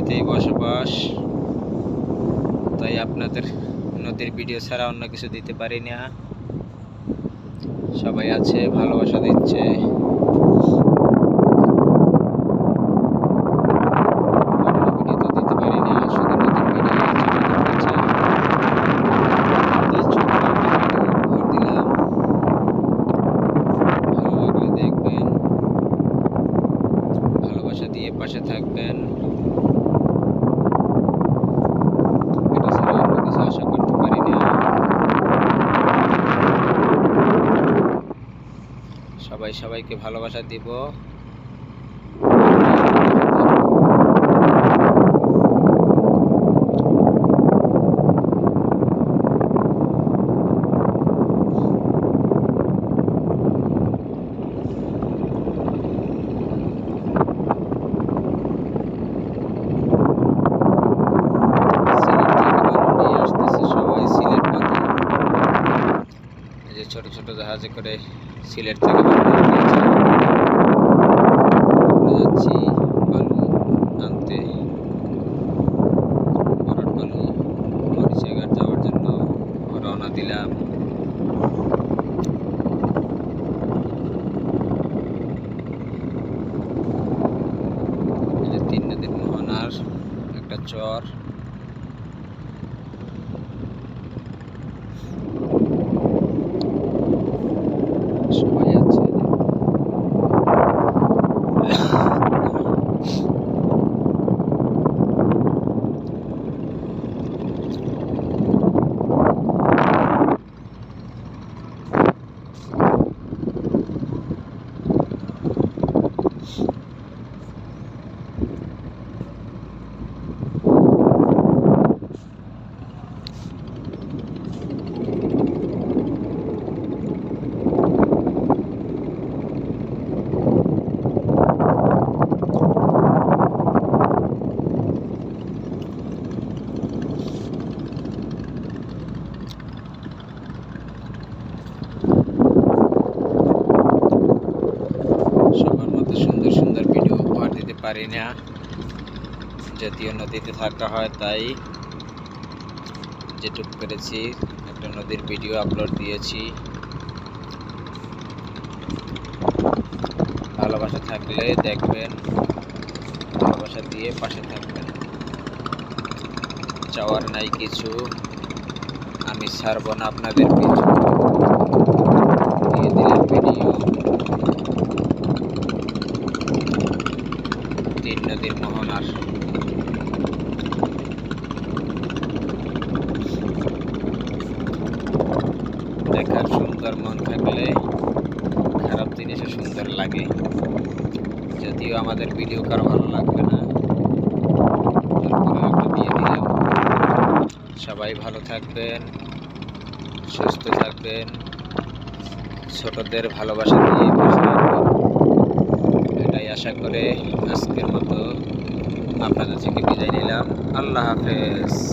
নদীতেই বসবাস। তাই আপনাদের নদীর ভিডিও ছাড়া অন্য কিছু দিতে পারি না। সবাই আছে, ভালোবাসা দিচ্ছে। সবাই সবাইকে ভালোবাসা দিব। ছোট ছোট জাহাজে করে সিলেট থেকে। যাচ্ছি বালু আনতে। বালু মরিচাঘাট যাওয়ার জন্য রওনা দিলাম। তিন নদীর মোহনার একটা চর সবাই আছে সবার মতো সুন্দর সুন্দর ভিডিও উপহার দিতে পারি না যদিও নদীতে থাকা হয়, তাই যেটুকু পেরেছি একটা নদীর ভিডিও আপলোড দিয়েছি। ভালোবাসা থাকলে দেখবেন, ভালোবাসা দিয়ে পাশে থাকবেন। চাওয়ার নাই কিছু, আমি ছাড়ব না আপনাদের পিছু দিয়ে ভিডিও। নদীর মোহনার দেখার সুন্দর মন থাকলে, খারাপ জিনিসও সুন্দর লাগে। যদিও আমাদের ভিডিও কারও ভালো লাগবে না। সবাই ভালো থাকবেন, সুস্থ থাকবেন। ছোটদের ভালোবাসা দিয়ে আশা করে আজকের মতো আপনাদের থেকে বিদায় নিলাম। আল্লাহ হাফেজ।